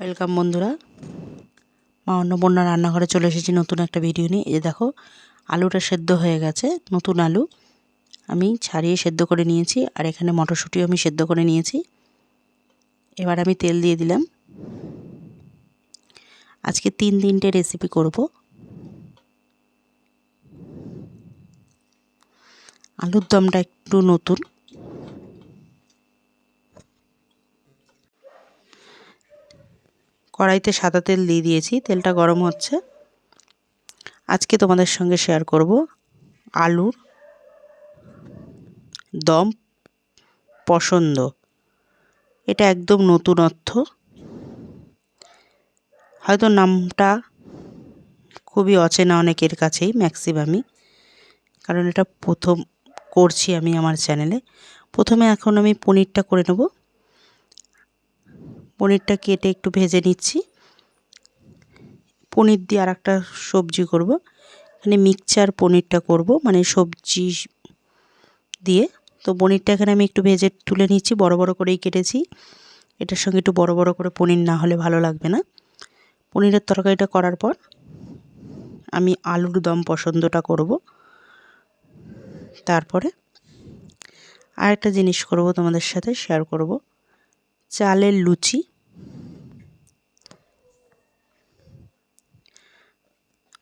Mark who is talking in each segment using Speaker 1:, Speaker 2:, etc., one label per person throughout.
Speaker 1: Welcome বন্ধুরা। মা অন্নপূর্ণা রান্নাঘরে চলে এসেছি নতুন একটা ভিডিও নিয়ে। এই যে দেখো, আলুটা সেদ্ধ হয়ে গেছে, নতুন আলু। আমি ছাড়িয়ে সেদ্ধ করে নিয়েছি আর এখানে মটরশুঁটিও আমি সেদ্ধ করে নিয়েছি। এবার আমি তেল দিয়ে দিলাম। আজকে তিন তিনটে রেসিপি করব। আলুর দমটা একটু নতুন। কড়াইতে সাদা তেল দিয়ে দিয়েছি, তেলটা গরম হচ্ছে। আজকে তোমাদের সঙ্গে শেয়ার করব আলুর দম পছন্দ। এটা একদম নতুনত্ব হয়তো নামটা খুবই অচেনা অনেকের কাছেই ম্যাক্সিমামই কারণ এটা প্রথম করছি আমি আমার চ্যানেলে প্রথমে এখন আমি পনিরটা করে নেব। পনিরটা কেটে একটু ভেজে নিচ্ছি। পনির দিয়ে আর একটা সবজি করব। এখানে মিক্সচার পনিরটা করব মানে সবজি দিয়ে। তো পনিরটা এখানে আমি একটু ভেজে তুলে নিচ্ছি, বড় বড় করেই কেটেছি। এটার সঙ্গে একটু বড় বড় করে পনির না হলে ভালো লাগবে না। পনিরের তরকারিটা করার পর আমি আলুর দম পছন্দটা করব। তারপরে আরেকটা জিনিস করব তোমাদের সাথে শেয়ার করব। চালের লুচি।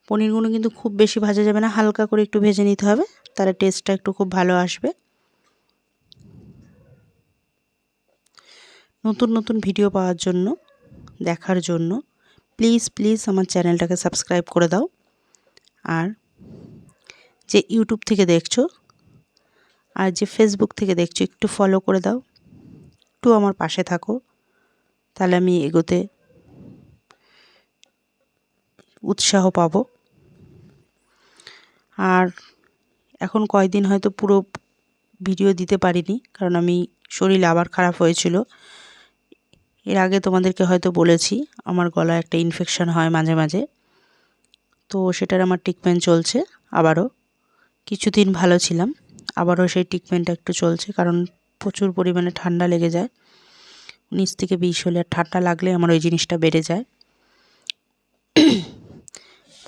Speaker 1: পনিরগুলো কিন্তু খুব বেশি ভাজা যাবে না, হালকা করে একটু ভেজে নিতে হবে, তাহলে টেস্টটা একটু খুব ভালো আসবে। নতুন নতুন ভিডিও পাওয়ার জন্য, দেখার জন্য প্লিজ প্লিজ আমার চ্যানেলটাকে সাবস্ক্রাইব করে দাও। আর যে ইউটিউব থেকে দেখছ, আর যে ফেসবুক থেকে দেখছ, একটু ফলো করে দাও। একটু আমার পাশে থাকো, তাহলে আমি এগোতে উৎসাহ পাবো। আর এখন কয়দিন হয়তো পুরো ভিডিও দিতে পারিনি, কারণ আমি শরীর আবার খারাপ হয়েছিল। এর আগে তোমাদেরকে হয়তো বলেছি, আমার গলায় একটা ইনফেকশন হয় মাঝে মাঝে। তো সেটার আমার ট্রিটমেন্ট চলছে আবারও। কিছুদিন ভালো ছিলাম, আবারও সেই ট্রিটমেন্টটা একটু চলছে, কারণ প্রচুর পরিমাণে ঠান্ডা লেগে যায়। নিচ থেকে বিষ হলে ঠান্ডা লাগলে আমার ওই জিনিসটা বেড়ে যায়।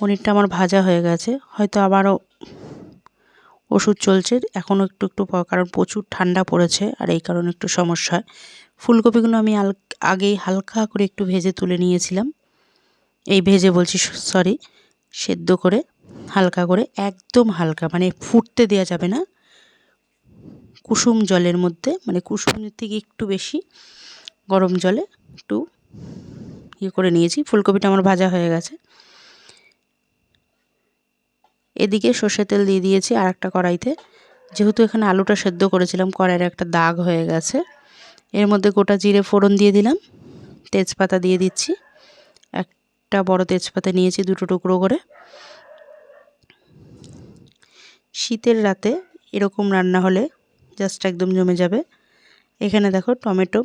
Speaker 1: পনিরটা আমার ভাজা হয়ে গেছে। হয়তো আবারও ওষুধ চলছে। এখনও একটু একটু কারণ প্রচুর ঠান্ডা পড়েছে আর এই কারণে একটু সমস্যা হয়। ফুলকপিগুলো আমি আগেই হালকা করে একটু ভেজে তুলে নিয়েছিলাম। এই ভেজে বলছি, সরি, সেদ্ধ করে, হালকা করে, একদম হালকা মানে ফুটতে দেওয়া যাবে না। কুসুম জলের মধ্যে মানে কুসুমের থেকে একটু বেশি গরম জলে একটু ইয়ে করে নিয়েছি। ফুলকপিটা আমার ভাজা হয়ে গেছে। এদিকে সর্ষে তেল দিয়ে দিয়েছি আর একটা কড়াইতে। যেহেতু এখানে আলুটা সেদ্ধ করেছিলাম, কড়াইয়ের একটা দাগ হয়ে গেছে। এর মধ্যে গোটা জিরে ফোড়ন দিয়ে দিলাম, তেজপাতা দিয়ে দিচ্ছি। একটা বড় তেজপাতা নিয়েছি দুটো টুকরো করে। শীতের রাতে এরকম রান্না হলে জাস্ট একদম জমে যাবে। এখানে দেখো টমেটো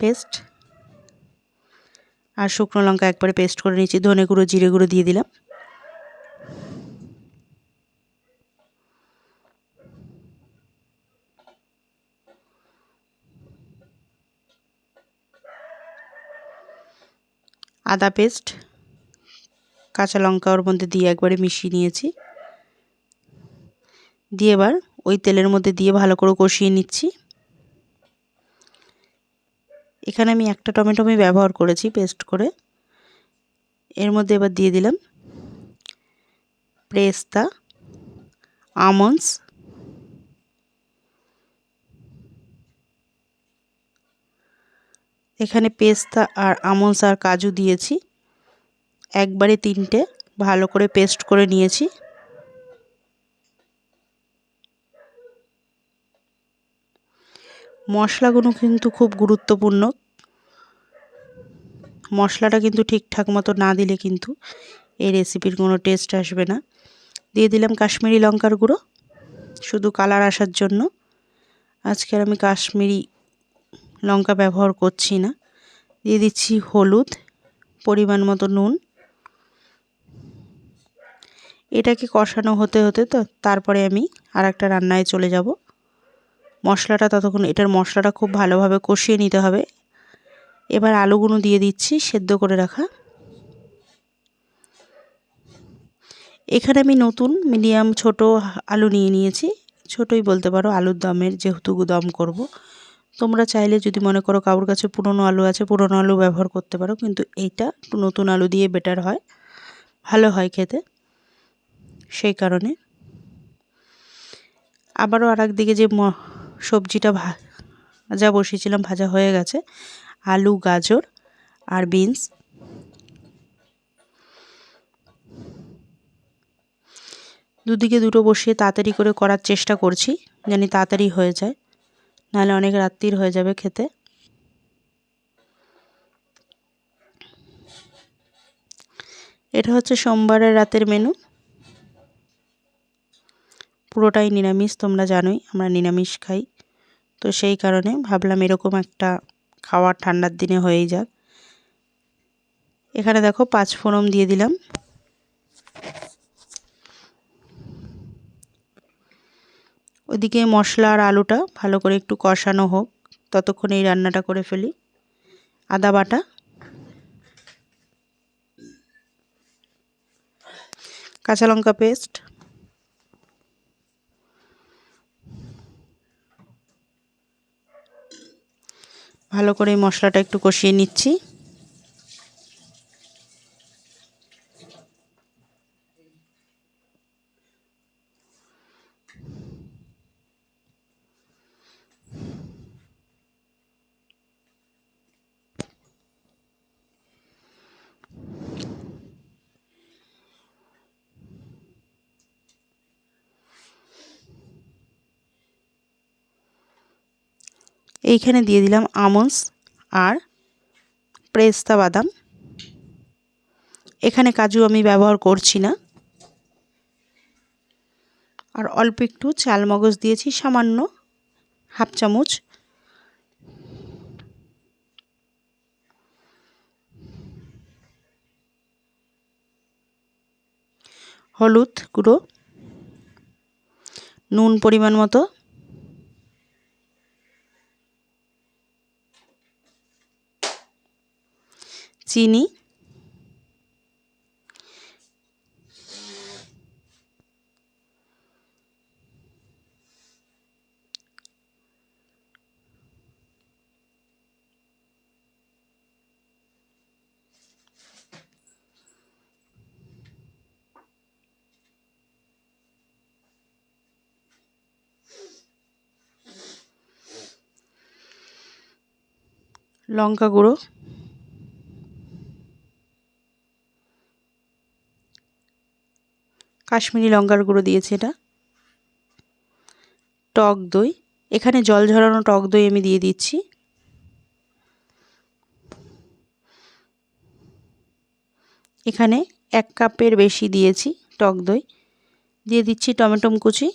Speaker 1: পেস্ট আর শুকনো লঙ্কা একবারে পেস্ট করে নিয়েছি। ধনে গুঁড়ো, জিরে গুঁড়ো দিয়ে দিলাম। আদা পেস্ট কাঁচা লঙ্কা ওর মধ্যে দিয়ে একবারে মিশিয়ে নিয়েছি। দিয়ে এবার ওই তেলের মধ্যে দিয়ে ভালো করে কষিয়ে নিচ্ছি। এখানে আমি একটা টমেটো আমি ব্যবহার করেছি পেস্ট করে। এর মধ্যে এবার দিয়ে দিলাম প্রেস্তা আমন্ডস এখানে পেস্তা আর আমন্ডস আর কাজু দিয়েছি। একবারে তিনটে, ভালো করে পেস্ট করে নিয়েছি। মশলাগুলো কিন্তু খুব গুরুত্বপূর্ণ। মশলাটা কিন্তু ঠিকঠাক মতো না দিলে কিন্তু এই রেসিপির কোনো টেস্ট আসবে না। দিয়ে দিলাম কাশ্মীরি লঙ্কার গুঁড়ো, শুধু কালার আসার জন্য। আজকে আমি কাশ্মীরি লঙ্কা ব্যবহার করছি না। দিয়ে দিচ্ছি হলুদ, পরিমাণ মতো নুন। এটাকে কষানো হতে হতে তো তারপরে আমি আর একটা রান্নায় চলে যাব। মশলাটা ততক্ষণ, এটার মশলাটা খুব ভালোভাবে কষিয়ে নিতে হবে। এবার আলুগুলো দিয়ে দিচ্ছি সেদ্ধ করে রাখা। এখানে আমি নতুন, মিডিয়াম, ছোট আলু নিয়ে নিয়েছি। ছোটই বলতে পারো, আলুর দমের যেহেতু দম করব। তোমরা চাইলে যদি মনে করো কারোর কাছে পুরনো আলু আছে, পুরনো আলু ব্যবহার করতে পারো, কিন্তু এইটা নতুন আলু দিয়ে বেটার হয়, ভালো হয় খেতে। সেই কারণে। আবারও আর দিকে যে সবজিটা ভাজা বসিয়েছিলাম, ভাজা হয়ে গেছে, আলু, গাজর আর বিনস দুদিকে দুটো বসিয়ে তাড়াতাড়ি করে করার চেষ্টা করছি, জানি তাড়াতাড়ি হয়ে যায়। নাহলে অনেক রাত্রির হয়ে যাবে খেতে। এটা হচ্ছে সোমবারের রাতের মেনু পুরোটাই নিরামিষ, তোমরা জানোই, আমরা নিরামিষ খাই। তো সেই কারণে ভাবলাম এরকম একটা খাওয়ার ঠান্ডার দিনে হয়েই যাক। এখানে দেখো পাঁচ ফোড়ন দিয়ে দিলাম। ওদিকে মশলা আর আলুটা ভালো করে একটু কষানো হোক। ততক্ষণ এই রান্নাটা করে ফেলি। আদা বাটা। কাঁচা লঙ্কা পেস্ট। ভালো করে মশলাটা একটু কষিয়ে নিচ্ছি। এইখানে দিয়ে দিলাম আমন্ডস আর প্রেস্তা বাদাম। এখানে কাজু আমি ব্যবহার করছি না। আর অল্প একটু চাল মগজ দিয়েছি, সামান্য হাফ চামচ। হলুদ গুঁড়ো, নুন পরিমাণ মতো। চিনি। লঙ্কা গুঁড়ো। কাশ্মীরি লঙ্কার গুঁড়ো দিয়েছি এটা। টক দই। এখানে জল ঝরানো টক দই আমি দিয়ে দিচ্ছি। এখানে এক কাপের বেশি দিয়েছি টক দই। দিয়ে দিচ্ছি টমেটোম কুচি।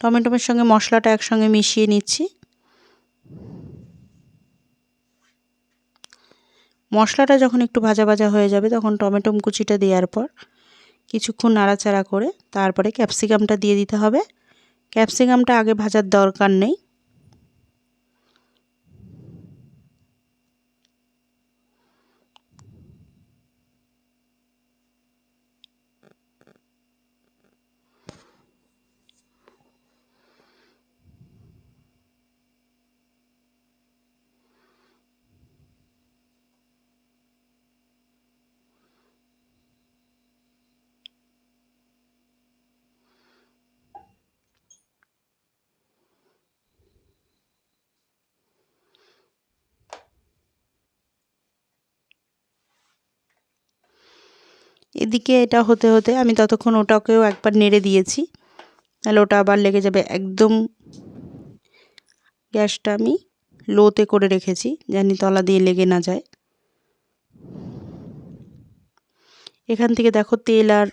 Speaker 1: টমেটোমের সঙ্গে মশলাটা একসঙ্গে মিশিয়ে নিচ্ছি। মশলাটা যখন একটু ভাজা ভাজা হয়ে যাবে, তখন টমেটো কুচিটা দেওয়ার পর কিছুক্ষণ নাড়াচাড়া করে তারপরে ক্যাপসিকামটা দিয়ে দিতে হবে। ক্যাপসিকামটা আগে ভাজার দরকার নেই। এদিকে এটা হতে হতে আমি ততক্ষণ ওটাকেও একবার নেড়ে দিয়েছি। তাহলে ওটা আবার লেগে যাবে একদম গ্যাসটা আমি লোতে করে রেখেছি, জানি তলা দিয়ে লেগে না যায়। এখান থেকে দেখো তেল আর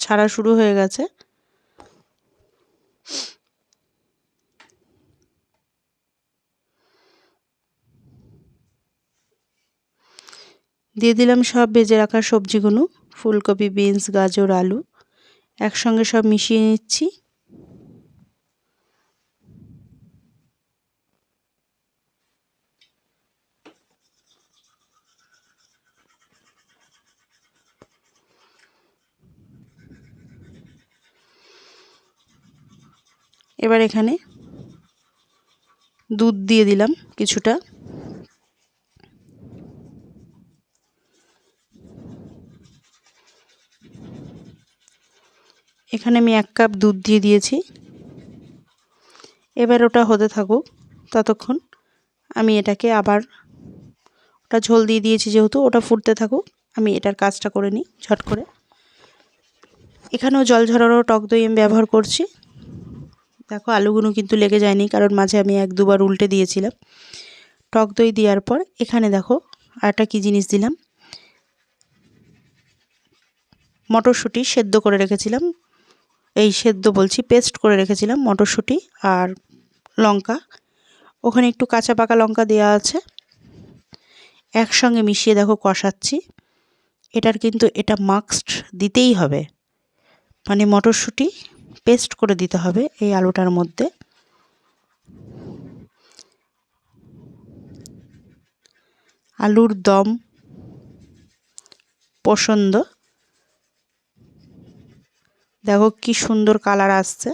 Speaker 1: ছাড়া শুরু হয়ে গেছে। দিয়ে দিলাম সব ভেজে রাখা সবজিগুলো। ফুলকপি বিনস গাজর আলু। একসঙ্গে সব মিশিয়ে নিচ্ছি। এবার এখানে দুধ দিয়ে দিলাম কিছুটা। এখানে আমি এক কাপ দুধ দিয়ে দিয়েছি। এবার ওটা হতে থাকুক, ততক্ষণ আমি এটাকে আবার ওটা ঝোল দিয়ে দিয়েছি যেহেতু, ওটা ফুটতে থাকুক, আমি এটার কাজটা করে নিই ঝট করে। এখানেও জল ঝরানো টক দই আমি ব্যবহার করছি। দেখো, আলুগুলো কিন্তু লেগে যায়নি, কারণ মাঝে আমি এক দুবার উল্টে দিয়েছিলাম। টক দই দেওয়ার পর এখানে দেখো আরেকটা কী জিনিস দিলাম? মটরশুঁটি সেদ্ধ করে রেখেছিলাম। এই সেদ্ধ বলছি পেস্ট করে রেখেছিলাম মটরশুঁটি আর লঙ্কা। ওখানে একটু কাঁচা পাকা লঙ্কা দেওয়া আছে। একসঙ্গে মিশিয়ে দেখো কষাচ্ছি। এটার কিন্তু এটা মাস্ট দিতেই হবে। মানে মটরশুঁটি পেস্ট করে দিতে হবে এই আলুটার মধ্যে। আলুর দম, পছন্দ। দেখো কি সুন্দর কালার আসছে।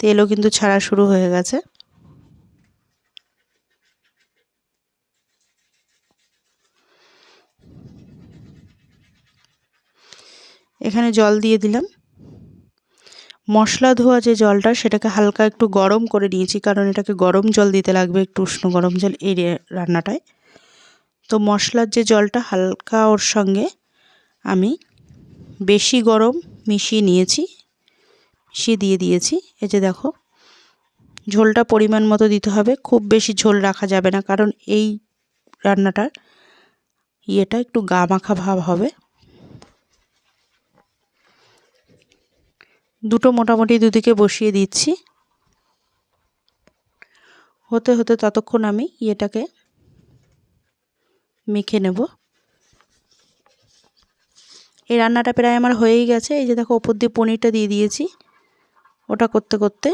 Speaker 1: তেলও কিন্তু ছাড়া শুরু হয়ে গেছে। এখানে জল দিয়ে দিলাম। মশলা ধোয়া যে জলটা, সেটাকে হালকা একটু গরম করে নিয়েছি, কারণ এটাকে গরম জল দিতে লাগবে, একটু উষ্ণ গরম জল এই রান্নাটায়। তো মশলার যে জলটা হালকা ওর সঙ্গে আমি বেশি গরম মিশিয়ে নিয়েছি, মিশিয়ে দিয়ে দিয়েছি। এই যে দেখো, ঝোলটা পরিমাণ মতো দিতে হবে, খুব বেশি ঝোল রাখা যাবে না, কারণ এই রান্নাটার ইয়েটা একটু গা মাখা ভাব হবে। দুটো মোটামুটি দুদিকে বসিয়ে দিচ্ছি। হতে হতে ততক্ষণ আমি ইয়েটাকে মেখে নেব। এই রান্নাটা প্রায় আমার হয়েই গেছে। এই যে দেখো, ওপর দিয়ে পনিরটা দিয়ে দিয়েছি। ওটা করতে করতে।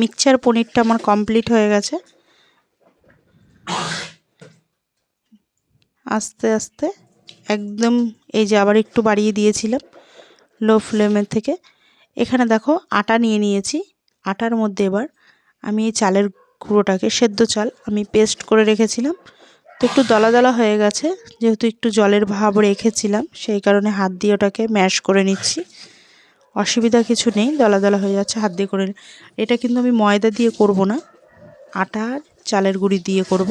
Speaker 1: মিক্সচার পনিরটা আমার কমপ্লিট হয়ে গেছে। আস্তে আস্তে একদম এই যে আবার একটু বাড়িয়ে দিয়েছিলাম লো ফ্লেমের থেকে। এখানে দেখো আটা নিয়ে নিয়েছি। আটার মধ্যে এবার আমি এই চালের গুঁড়োটাকে, সেদ্ধ চাল আমি পেস্ট করে রেখেছিলাম। তো একটু দলা দলা হয়ে গেছে, যেহেতু একটু জলের ভাব রেখেছিলাম, সেই কারণে হাত দিয়ে ওটাকে ম্যাশ করে নিচ্ছি। অসুবিধা কিছু নেই, দলা দলা হয়ে যাচ্ছে, হাত দিয়ে করে এটা কিন্তু আমি ময়দা দিয়ে করব না, আটা চালের গুঁড়ি দিয়ে করব।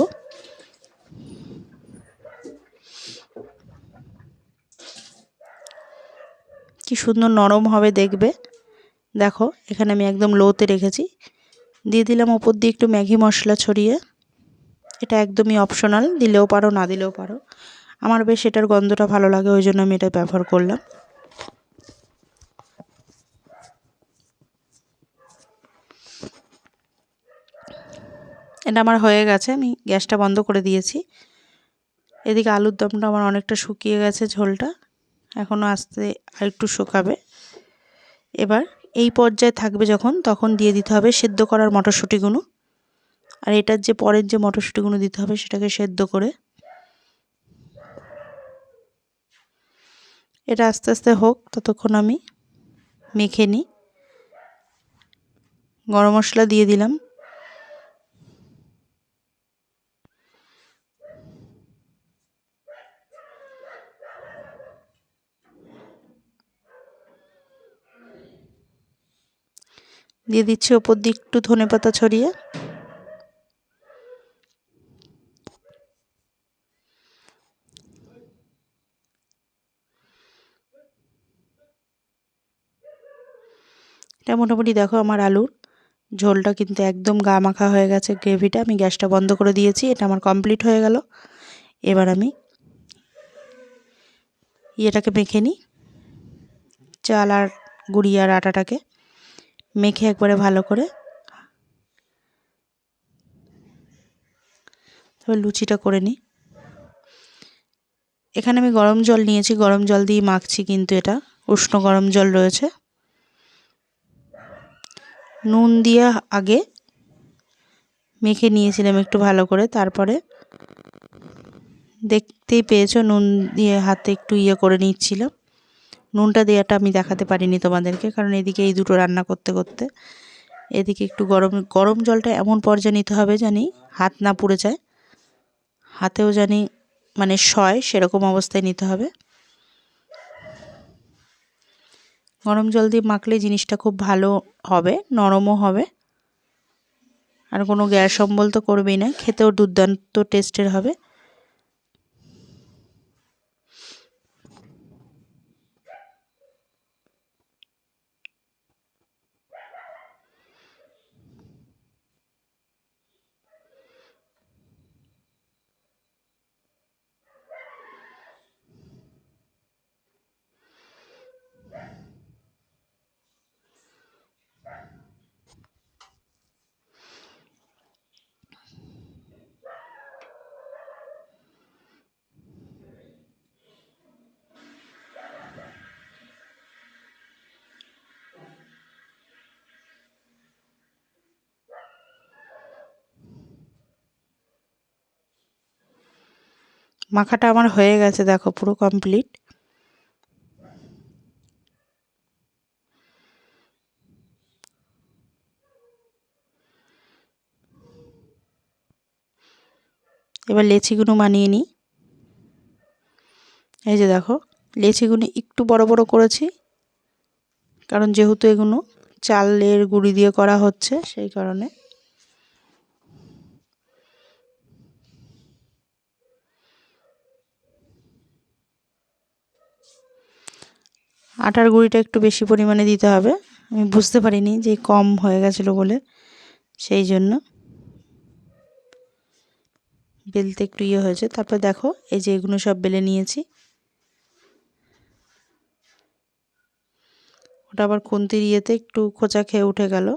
Speaker 1: কি সুন্দর নরম হবে দেখবে। দেখো, এখানে আমি একদম লোতে রেখেছি। দিয়ে দিলাম ওপর দিয়ে একটু ম্যাগি মশলা ছড়িয়ে। এটা একদমই অপশনাল দিলেও পারো, না দিলেও পারো। আমার বেশ এটার গন্ধটা ভালো লাগে, ওই জন্য আমি এটা ব্যবহার করলাম। এটা আমার হয়ে গেছে, আমি গ্যাসটা বন্ধ করে দিয়েছি। এদিকে আলুর দমটা আমার অনেকটা শুকিয়ে গেছে ঝোলটা। এখনও আস্তে আরেকটু শুকাবে। এবার এই পর্যায়ে থাকবে যখন, তখন দিয়ে দিতে হবে সেদ্ধ করার মটরশুঁটিগুলো। আর এটার যে পরের যে মটরশুঁটিগুলো দিতে হবে সেটাকে সেদ্ধ করে। এটা আস্তে আস্তে হোক, ততক্ষণ আমি মেখে নিই। গরম মশলা দিয়ে দিলাম। দিয়ে দিচ্ছি ওপর দিয়ে একটু ধনে পাতা ছড়িয়ে। এটা মোটামুটি দেখো আমার আলুর ঝোলটা কিন্তু একদম গা মাখা হয়ে গেছে গ্রেভিটা। আমি গ্যাসটা বন্ধ করে দিয়েছি, এটা আমার কমপ্লিট হয়ে গেল। এবার আমি ইয়েটাকে মেখে নিই, চাল আর গুড়ি আর আটাটাকে। মেখে একবারে ভালো করে। তবে লুচিটা করে নিই। এখানে আমি গরম জল নিয়েছি, গরম জল দিয়ে মাখছি কিন্তু এটা। উষ্ণ গরম জল রয়েছে। নুন দিয়ে আগে মেখে নিয়েছিলাম একটু ভালো করে, তারপরে দেখতেই পেয়েছ নুন দিয়ে হাতে একটু ইয়ে করে নিচ্ছিলাম। নুনটা দেওয়াটা আমি দেখাতে পারিনি তোমাদেরকে, কারণ এদিকে এই দুটো রান্না করতে করতে। এদিকে একটু গরম গরম জলটা এমন পর্যায়ে নিতে হবে জানি হাত না পুড়ে যায়। হাতেও জানি মানে শয় সেরকম অবস্থায় নিতে হবে। গরম জল দিয়ে মাখলে জিনিসটা খুব ভালো হবে, নরমও হবে। আর কোনো গ্যাস অম্বল তো করবেই না, খেতেও দুর্দান্ত টেস্টের হবে। মাখাটা আমার হয়ে গেছে, দেখো পুরো কমপ্লিট এবার লেচিগুলো বানিয়ে নিই। এই যে দেখো লেচিগুলো একটু বড় বড় করেছি, কারণ যেহেতু এগুলো চালের গুঁড়ি দিয়ে করা হচ্ছে, সেই কারণে আটার গুঁড়িটা একটু বেশি পরিমাণে দিতে হবে। আমি বুঝতে পারিনি যে কম হয়ে গেছিল বলে, সেই জন্য। বেলতে একটু ইয়ে হয়েছে। তারপর দেখো, এই যে এগুলো সব বেলে নিয়েছি। ওটা আবার খুন্তির ইয়েতে একটু খোঁচা খেয়ে উঠে গেল।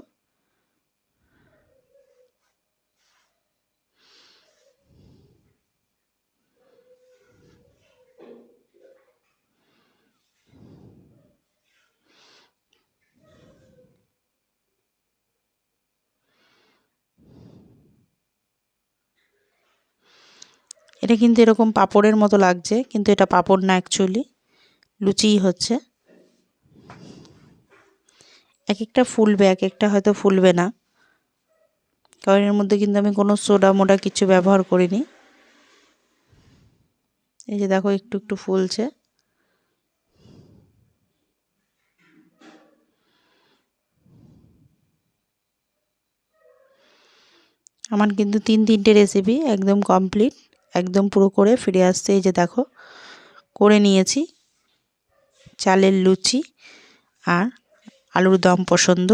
Speaker 1: এটা কিন্তু এরকম পাপড়ের মতো লাগছে, কিন্তু এটা পাপড় না অ্যাকচুয়ালি লুচিই হচ্ছে। এক একটা ফুলবে এক একটা হয়তো ফুলবে না। কারণ এর মধ্যে কিন্তু আমি কোনো সোডা মোডা কিছু ব্যবহার করিনি। এই যে দেখো, একটু একটু ফুলছে। আমার কিন্তু তিন তিনটে রেসিপি একদম কমপ্লিট একদম পুরো করে ফিরে আসছে এই যে দেখো, করে নিয়েছি চালের লুচি আর আলুর দম পছন্দ।